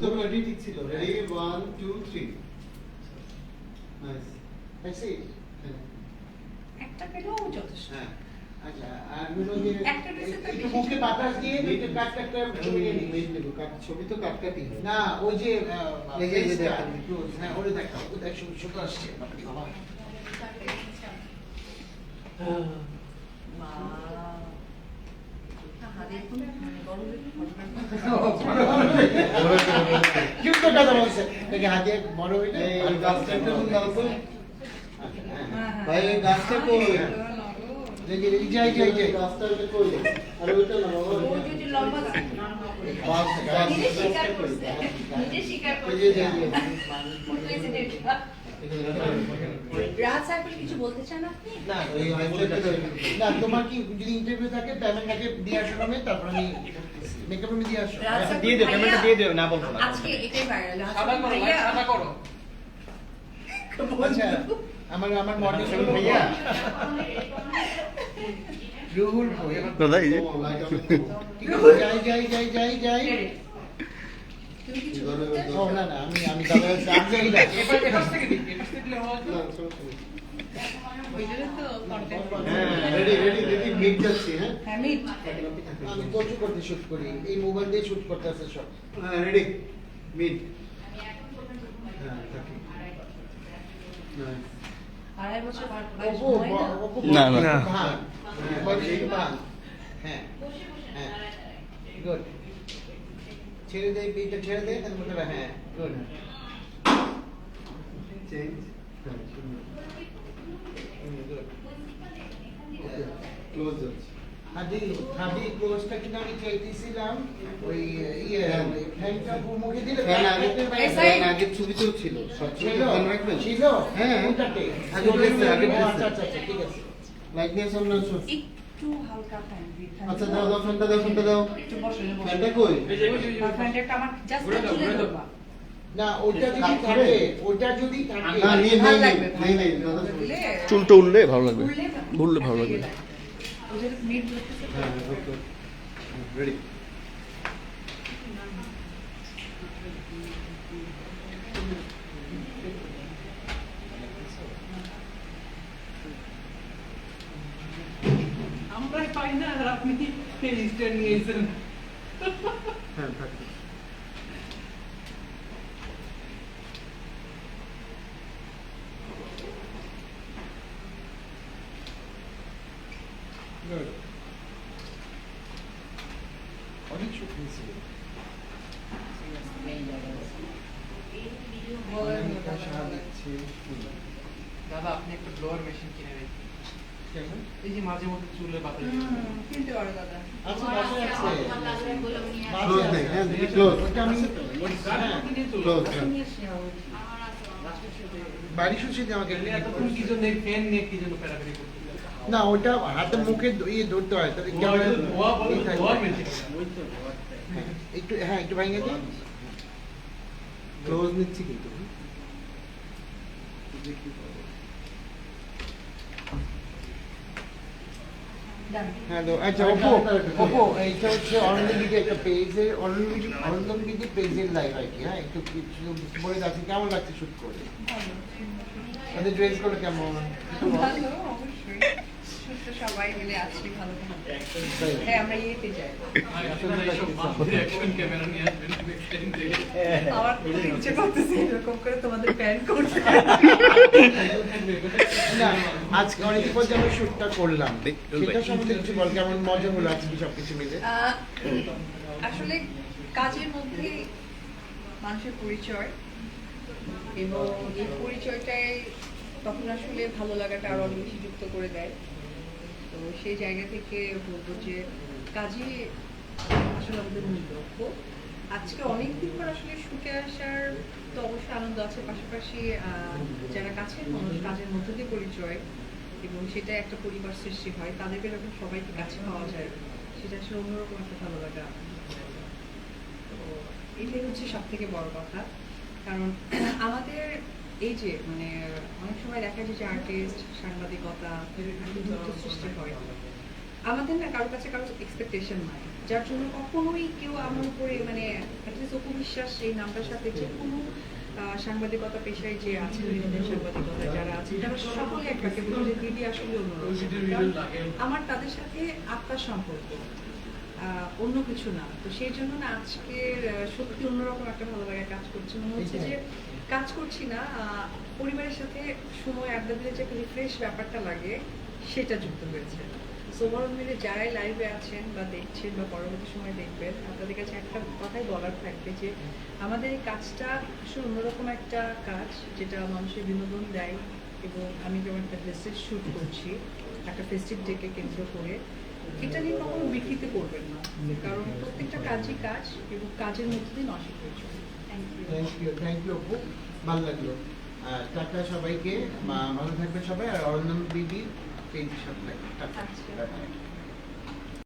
প্রথম রেডি ঠিক ছিল ready one two three nice That's it. একটা পেলেও যথেষ্ট। হ্যাঁ আচ্ছা আর হলো যে একটা তো মুখে ছবি বাতাস দিয়ে নেই। কাট কাট করে ছবি নিয়ে নিই। কাট ছবি তো কাট কাটি না ওই যে এই দেখেন, হ্যাঁ ওটা দেখা ও দেখ ছোট আসছে। বাবা হাতে এখন মানে গরমে কি তো কথা বলছে। দেখে হাতে বড় হইলে গাছটা একটু দাও তো ভাই গাছটা কই? এই এই যে এই যে এই যে। গাছটা কই? আর ওইটা না বাবা লম্বা গাছ। গাছ গাছ নিজে শিকার করছে নিজে শিকার করছে। এই যে President। রাহাত সাহেব কিছু বলতে চান আপনি? না না তোমার কি যদি ইন্টারভিউ থাকে পেমেন্ট আগে দিয়ে আসো আমি তারপর আমি মেকআপ রুমে দিয়ে আসো। দিয়ে দিও, পেমেন্টটা দিয়ে দিও, না বলব না। আজকে এটাই ভাইরাল সাদা করো সাদা করো। আচ্ছা আমার আমার মডেল ভাইয়া। রুহুল ভাইয়া দাদা এই যে যাই যাই যাই যাই যাই তুমি কিছু বলতে চান? ও না না আমি হয় হ্যাঁ হ্যাঁ হ্যাঁ, প্রচুর করতে শুট করি এই মোবাইল দিয়ে শুট করতে আছে সব হ্যাঁ রেডি মিট হ্যাঁ না? না, হ্যাঁ। হ্যাঁ গুড ছেড়ে দে বিটা ছেড়ে দে তাহলে বলতে হবে হ্যাঁ গুড চেঞ্জ ক্লোজ যাচ্ছে। হাদি হাদি ক্লোজটা কিন্তু আমি চাইতেছিলাম ওই ইয়ে। ফ্যানটা মুখে দিলে ফ্যান আগে ফ্যান আগে ছবিতেও ছিল সব ছিল? রাখবেন? ছিল? হ্যাঁ। আগে। আচ্ছা আচ্ছা আচ্ছা ঠিক আছে। একটু হালকা ফ্যান দিই, আচ্ছা। দাও দাও ফ্যানটা দাও ফ্যানটা দাও। একটু বসো, বসো। ফ্যানটা কই? এই যে, ওই যে, ওই যে, আর ফ্যানটা আমার just তুলে দেবা। না ওটা যদি থাকে ওটা যদি থাকে। না নিয়ে ভালো দাদা চুলটা উঠলে ভালো লাগবে। উড়লে ভালো লাগবে। তো। হ্যাঁ ওকে রেডি আমরাই পাই না আর আপনি রেজিস্টার নিয়েছেন হ্যাঁ থাকি Good. অনেক শুট নিয়েছিল বলেন অনেক না, পয়সা দাদা। দিচ্ছে দাদা আপনি একটা ব্লোয়ার মেশিন কিনে রেখে কেমন? এই যে মাঝে মধ্যে চুলে বাতাস কিনতে পারো দাদা। আচ্ছা বাসায় আছে ক্লোজ নেই হ্যাঁ দেখি ক্লোজ ওটা আমি গাড়ি কিনে চলো ক্লোজ এখন হ্যাঁ। নিয়ে এসে যাও। বাড়ি সুশি আমাকে এতক্ষণ কি জন্য ফ্যান নিয়ে কি জন্য প্যারাপ্যারি করতে না ওটা হাতে মুখে ইয়ে ধরতে হয় তাহলে হ্যাঁ, একটু হ্যাঁ একটু ভেঙে দিন ক্লোজ নিচ্ছি কিন্তু। দেখি। হ্যালো আচ্ছা ওপো ওপো এইটা হচ্ছে অরন্দম একটা পেজের অরন্দম বিডি পেজের লাইভ আর কি হ্যাঁ একটু কিছু বলে যাচ্ছে কেমন লাগছে শুট করে ভালো। তাদের ড্রেস কেমন? ভালো, অবশ্যই। সবাই মিলে আছি ভালো হ্যাঁ আমরা ইয়েতে যাই। অ্যাকশন ক্যামেরা নিয়ে আসবেন extend দিয়ে। আমার ইচ্ছে করতেছে এরকম করে তোমাদের প্যান করতে। না আজকে অনেকদিন পর যে আমরা শুটটা করলাম। সেটা সম্বন্ধে কিছু বল কেমন মজা হলো আজকে সবকিছু মিলে? আসলে কাজের মধ্যে মানুষের পরিচয় এবং এই পরিচয়টাই তখন আসলে ভালো লাগাটা আরও অনেক বেশি যুক্ত করে দেয়। তো সেই জায়গা থেকে বলব যে কাজে আসলে আমাদের মূল লক্ষ্য। আজকে অনেকদিন পর আসলে শুটে আসার তো অবশ্যই আনন্দ আছে, পাশাপাশি যারা কাছের মানুষ কাজের মধ্য দিয়ে পরিচয় এবং সেটা একটা পরিবার সৃষ্টি হয়। তাদেরকে যখন সবাইকে কাছে পাওয়া যায়, সেটা আসলে অন্যরকম একটা ভালো লাগা তো এটাই হচ্ছে সব থেকে বড় কথা। কারণ আমাদের এই যে মানে অনেক সময় দেখা যায় যে আর্টিস্ট সাংবাদিকতা সৃষ্টি হয়। আমাদের না কারোর কাছে কারও এক্সপেকটেশন নাই। যার জন্য কখনোই কেউ আমার উপরে মানে অ্যাটলিস্ট অপু বিশ্বাস এই নামটার সাথে যে কোনো সাংবাদিকতা পেশায় যে আছেন বিনোদন সাংবাদিকতা যারা আছেন, তারা সকলে একটাকে বলে দিদি আসলে আমার তাদের সাথে আত্মার সম্পর্ক অন্য কিছু না। তো সেই জন্য না আজকের সত্যি অন্যরকম একটা ভালো লাগা কাজ করছে। মনে হচ্ছে যে কাজ করছি না পরিবারের সাথে সময় আড্ডা দিলে যে একটা রিফ্রেশ ব্যাপারটা লাগে, সেটা যুক্ত হয়েছে। সো ওভারঅল মিলে যারাই লাইভে আছেন বা দেখছেন বা পরবর্তী সময় দেখবেন আপনাদের কাছে একটা কথাই বলার থাকবে যে আমাদের এই কাজটা আসলে অন্যরকম একটা কাজ যেটা মানুষের বিনোদন দেয় এবং আমি যেমন একটা ড্রেসের শ্যুট করছি একটা ফেস্টিভ ডেকে কেন্দ্র করে এটা নিয়ে কখনো বিকৃতি করবেন না। কারণ প্রত্যেকটা কাজই কাজ এবং কাজের মধ্যে দিয়ে নষ্ট হয়েছে thank you thank you thank you Apu. ভালো লাগল। আর টাটা সবাইকে। ভালো থাকবে সবাই। আর অরিন্দম দিদির আচ্ছা। টাটা।